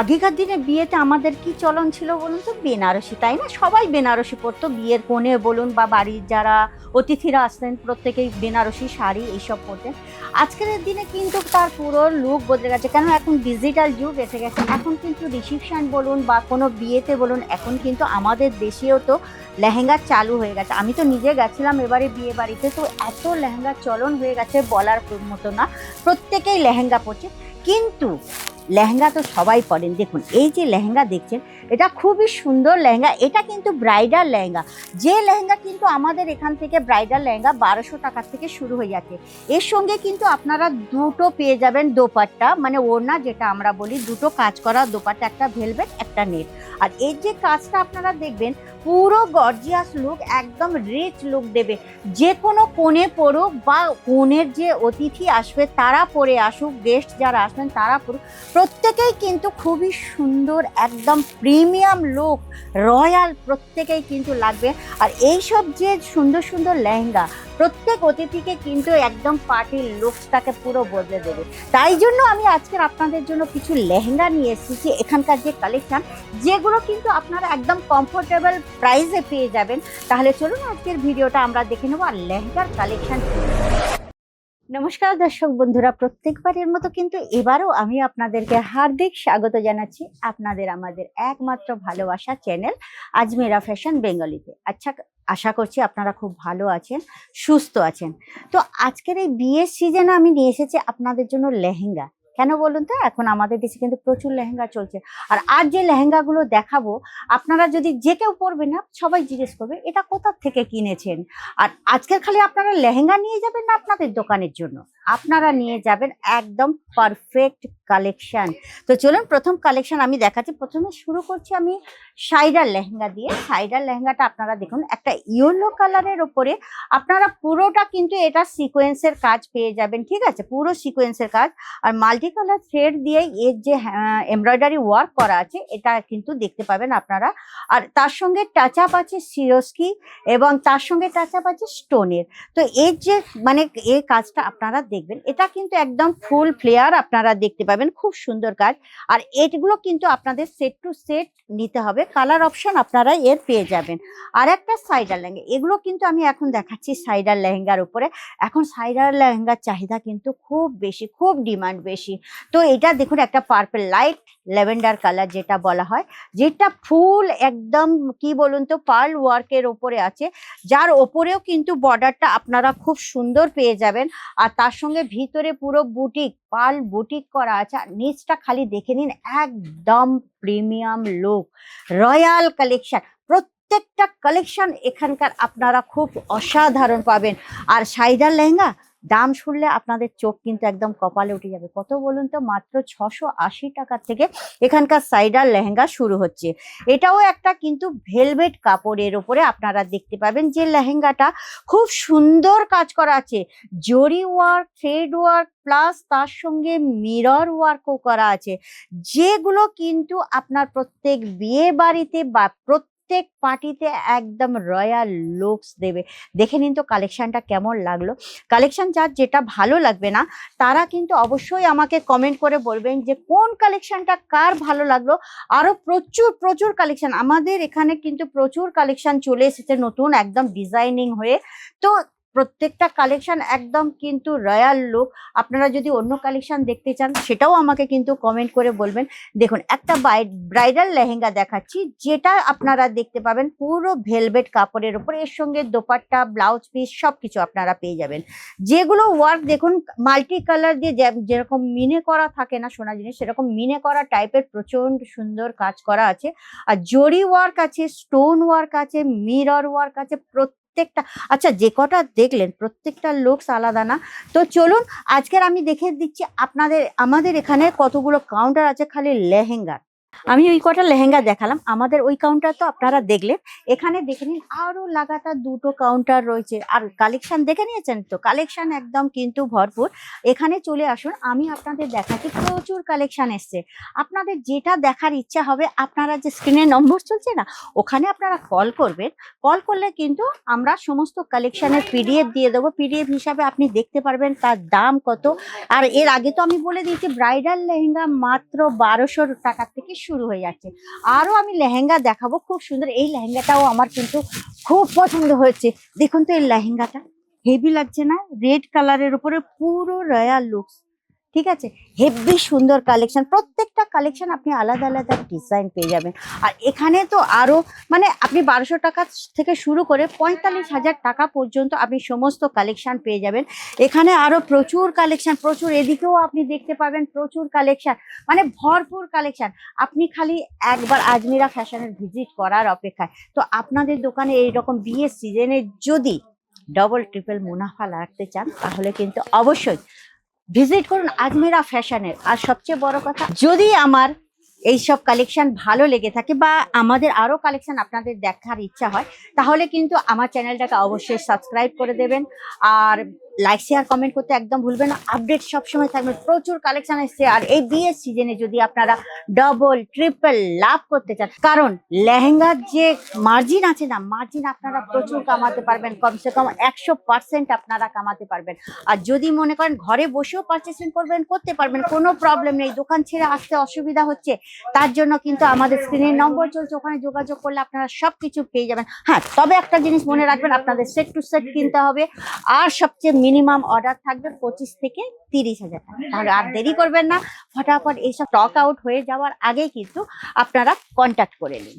আগেকার দিনে বিয়েতে আমাদের কি চলন ছিল বলুন তো? বেনারসি, তাই না? সবাই বেনারসি পরতো, বিয়ের কোণে বলুন বা বাড়ির যারা অতিথিরা আসতেন, প্রত্যেকেই বেনারসি শাড়ি এইসব পরতেন। আজকের দিনে কিন্তু তার পুরো লুক বদলে গেছে। কেন এখন ডিজিটাল যুগ এসে গেছে। এখন কিন্তু রিসিপশন বলুন বা কোনো বিয়েতে বলুন, এখন কিন্তু আমাদের দেশেও তো লেহেঙ্গা চালু হয়ে গেছে। আমি তো নিজে গেছিলাম এবারে বিয়ে বাড়িতে, তো এত লেহেঙ্গার চলন হয়ে গেছে বলার মতো না। প্রত্যেকেই লেহেঙ্গা পরছে। কিন্তু লেহেঙ্গা তো সবাই পরেন। দেখুন, এই যে লেহেঙ্গা দেখছেন, এটা খুবই সুন্দর লেহেঙ্গা। এটা কিন্তু ব্রাইডাল লেহেঙ্গা। যে লেহেঙ্গা কিন্তু আমাদের এখান থেকে ব্রাইডাল লেহেঙ্গা বারোশো টাকার থেকে শুরু হয়ে যাচ্ছে। এর সঙ্গে কিন্তু আপনারা দুটো পেয়ে যাবেন দোপাট্টা মানে ওড়না যেটা আমরা বলি, দুটো কাজ করা দোপাট্টা, একটা ভেলভেট একটা নেট আর এর যে কাজটা আপনারা দেখবেন পুরো গর্জিয়াস লুক একদম রিচ লুক দেবে। যে কোনো কোণে পড়ুক বা কোণের যে অতিথি আসবে, তারা পরে আসুক গেস্ট যারা আসবেন, তারা পড়ুক। প্রত্যেকেই কিন্তু খুবই সুন্দর, একদম প্রিমিয়াম লুক রয়্যাল প্রত্যেকেই কিন্তু লাগবে। আর এইসব যে সুন্দর সুন্দর লেহেঙ্গা, প্রত্যেক অতিথিকে কিন্তু একদম পার্টির লুকসটাকে পুরো বদলে দেবে। তাই জন্য আমি আজকের আপনাদের জন্য কিছু লেহেঙ্গা নিয়ে এসেছি, এখানকার যে কালেকশান যেগুলো কিন্তু আপনারা একদম কমফোর্টেবল প্রাইসে পেয়ে যাবেন। তাহলে চলুন আজকের ভিডিওটা আমরা দেখে নেব আর লেহেঙ্গার কালেকশন নমস্কার দর্শক বন্ধুরা, প্রত্যেকবারের মতো কিন্তু এবারও আমি আপনাদেরকে হার্দিক স্বাগত জানাচ্ছি আপনাদের আমাদের একমাত্র ভালোবাসা চ্যানেল আজমেরা ফ্যাশন বেঙ্গলিতে আচ্ছা আশা করছি আপনারা খুব ভালো আছেন, সুস্থ আছেন। তো আজকের এই বিয়ের সিজনে আমি নিয়ে এসেছি আপনাদের জন্য লেহেঙ্গা। কেন বলুন তো? এখন আমাদের দেশে কিন্তু প্রচুর লেহেঙ্গা চলছে। আর আর যে লেহেঙ্গাগুলো দেখাবো, আপনারা যদি যে কেউ পরবে না, সবাই জিজ্ঞেস করবে, এটা কোথা থেকে কিনেছেন? আর আজকের খালি আপনারা লেহেঙ্গা নিয়ে যাবেন না আপনাদের দোকানের জন্য? আপনারা নিয়ে যাবেন একদম পারফেক্ট কালেকশন তো চলুন, প্রথম কালেকশন আমি দেখাচ্ছি। প্রথমে শুরু করছি আমি সাইডার লেহেঙ্গা দিয়ে। সাইডার লেহেঙ্গাটা আপনারা দেখুন, একটা ইয়েলো কালারের ওপরে আপনারা পুরোটা কিন্তু এটা সিকোয়েন্সের কাজ পেয়ে যাবেন, ঠিক আছে? পুরো সিকোয়েন্সের কাজ। আর মাল্টি কালার থ্রেড দিয়ে এর যে এমব্রয়ডারি ওয়ার্ক করা আছে, এটা কিন্তু দেখতে পাবেন আপনারা। আর তার সঙ্গে টাচ আপ আছে সিরোস্কি এবং তার সঙ্গে টাচ আপ আছে স্টোনের তো এর যে মানে এই কাজটা আপনারা দেখবেন, এটা কিন্তু একদম ফুল ফ্লেয়ার আপনারা দেখতে পাবেন, খুব সুন্দর কাজ। আর এগুলো কিন্তু আপনাদের সেট টু সেট নিতে হবে কালার অপশন আপনারা এর পেয়ে যাবেন। আর একটা সাইডার লেহেঙ্গা, এগুলো কিন্তু আমি এখন দেখাচ্ছি সাইডার লেহেঙ্গার উপরে। এখন সাইডার লেহেঙ্গার চাহিদা কিন্তু খুব বেশি, খুব ডিমান্ড বেশি। তো এটা দেখুন, একটা পার্পেল লাইট ল্যাভেন্ডার কালার যেটা বলা হয়, যেটা ফুল একদম, কি বলুন তো, পার্ল ওয়ার্কের ওপরে আছে। যার ওপরেও কিন্তু বর্ডারটা আপনারা খুব সুন্দর পেয়ে যাবেন। আর তার সঙ্গে ভিতরে পুরো বুটিক, পার্ল বুটিক করা আছে। আর নিচটা খালি দেখে নিন, একদম প্রিমিয়াম লুক, রয়্যাল কালেকশন। প্রত্যেকটা কালেকশন এখানকার আপনারা খুব অসাধারণ পাবেন। আর সাইডার লেহেঙ্গা দাম শুনলে আপনাদের চোখ কিন্তু একদম কপালে উঠে যাবে। কত বলুন তো? মাত্র ছশো আশি টাকা থেকে এখানকার সাইডার লেহেঙ্গা শুরু হচ্ছে। এটাও একটা কিন্তু ভেলভেট কাপড়ের উপরে আপনারা দেখতে পাবেন যে লেহেঙ্গাটা খুব সুন্দর কাজ করা আছে। জরি ওয়ার্ক, থ্রেড ওয়ার্ক, প্লাস তার সঙ্গে মিরর ওয়ার্কও করা আছে। যেগুলো কিন্তু আপনার প্রত্যেক বিয়ে বাড়িতে বা প্রত্যেক পার্টিতে একদম রয়্যাল লুকস দেবে। দেখে নিন তো কালেকশানটা কেমন লাগল। কালেকশান যার যেটা ভালো লাগবে না, তারা কিন্তু অবশ্যই আমাকে কমেন্ট করে বলবেন যে কোন কালেকশানটা কার ভালো লাগল। আরও প্রচুর প্রচুর কালেকশান। আমাদের এখানে কিন্তু প্রচুর কালেকশান চলে এসেছে নতুন, একদম ডিজাইনিং হয়ে। তো প্রত্যেকটা কালেকশন একদম কিন্তু রয়্যাল লুক আপনারা যদি অন্য কালেকশন দেখতে চান, সেটাও আমাকে কিন্তু কমেন্ট করে বলবেন। দেখুন, একটা ব্রাইডাল লেহেঙ্গা দেখাচ্ছি, যেটা আপনারা দেখতে পাবেন পুরো ভেলভেট কাপড়ের উপর। এর সঙ্গে দোপাট্টা ব্লাউজ পিস সব কিছু আপনারা পেয়ে যাবেন। যেগুলো ওয়ার্ক দেখুন মাল্টি কালার দিয়ে যেরকম মিনে করা থাকে না সোনা জিনিস, সেরকম মিনে করা টাইপের প্রচণ্ড সুন্দর কাজ করা আছে। আর জরি ওয়ার্ক আছে স্টোন ওয়ার্ক আছে মিরর ওয়ার্ক আছে প্রত্যেকটা আচ্ছা যে কটা দেখলেন, প্রত্যেকটা লোকস আলাদা না? তো চলুন, আজকের আমি দেখে দিচ্ছি আপনাদের, আমাদের এখানে কতগুলো কাউন্টার আছে খালি লেহেঙ্গার। আমি ওই কটা লেহেঙ্গা দেখালাম। আমাদের ওই কাউন্টার তো আপনারা দেখলেন। এখানে দেখে নিন, আরও লাগাতার দুটো কাউন্টার রয়েছে। আর কালেকশন দেখে নিয়েছেন তো? কালেকশন একদম কিন্তু ভরপুর। এখানে চলে আসুন, আমি আপনাদের দেখাচ্ছি। প্রচুর কালেকশন এসছে। আপনাদের যেটা দেখার ইচ্ছা হবে, আপনারা যে স্ক্রিনে নম্বর চলছে না, ওখানে আপনারা কল করবেন। কল করলে কিন্তু আমরা সমস্ত কালেকশনের পিডিএফ দিয়ে দেবো। পিডিএফ হিসাবে আপনি দেখতে পারবেন তার দাম কত। আর এর আগে তো আমি বলে দিয়েছি ব্রাইডাল লেহেঙ্গা মাত্র বারোশো টাকা থেকে শুরু হয়ে যাচ্ছে। আরও আমি লেহেঙ্গা দেখাবো, খুব সুন্দর। এই লেহেঙ্গাটাও আমার কিন্তু খুব পছন্দ হয়েছে। দেখুন তো এই লেহেঙ্গাটা। হেভি লাগছে না? রেড কালারের উপরে পুরো রয়্যাল লুকস ঠিক আছে? হেভি সুন্দর কালেকশন প্রত্যেকটা কালেকশন আপনি আলাদা আলাদা ডিজাইন পেয়ে যাবেন। আর এখানে তো আরও মানে আপনি বারোশো টাকা থেকে শুরু করে পঁয়তাল্লিশ হাজার টাকা পর্যন্ত আপনি সমস্ত কালেকশন পেয়ে যাবেন। এখানে আরও প্রচুর কালেকশন প্রচুর। এদিকেও আপনি দেখতে পাবেন প্রচুর কালেকশন মানে ভরপুর কালেকশন আপনি খালি একবার আজমিরা ফ্যাশনের ভিজিট করার অপেক্ষায়। তো আপনাদের দোকানে এইরকম বিয়ের সিজনে যদি ডবল ট্রিপল মুনাফা রাখতে চান, তাহলে কিন্তু অবশ্যই ভিজিট করুন আজমিরা ফ্যাশনের। আর সবচেয়ে বড় কথা, যদি আমার এইসব কালেকশন ভালো লেগে থাকে বা আমাদের আরও কালেকশন আপনাদের দেখার ইচ্ছা হয়, তাহলে কিন্তু আমার চ্যানেলটাকে অবশ্যই সাবস্ক্রাইব করে দেবেন। আর লাইক শেয়ার কমেন্ট করতে একদম ভুলবেন আপডেট সবসময় থাকবে। প্রচুর কালেকশন এসছে। আর এই বিয়ের সিজনে যদি আপনারা ডবল ট্রিপল লাভ করতে চান, কারণ লেহেঙ্গার যে মার্জিন আছে না মার্জিন আপনারা প্রচুর কামাতে পারবেন। কমসে কম একশো পার্সেন্ট আপনারা কামাতে পারবেন। আর যদি মনে করেন ঘরে বসেও পারচেসিং করবেন, করতে পারবেন, কোনো প্রবলেম নেই। দোকান ছেড়ে আসতে অসুবিধা হচ্ছে। তার জন্য কিন্তু আমাদের স্ক্রিনের নম্বর চলছে। ওখানে যোগাযোগ করলে আপনারা সব কিছু পেয়ে যাবেন। হ্যাঁ তবে একটা জিনিস মনে রাখবেন, আপনাদের সেট টু সেট কিনতে হবে। আর সবচেয়ে মিনিমাম অর্ডার থাকবে পঁচিশ থেকে তিরিশ হাজার টাকা। তাহলে আর দেরি করবেন না। ফটাফট এইসব টক আউট হয়ে যাওয়ার আগে কিন্তু আপনারা কন্ট্যাক্ট করে নিন।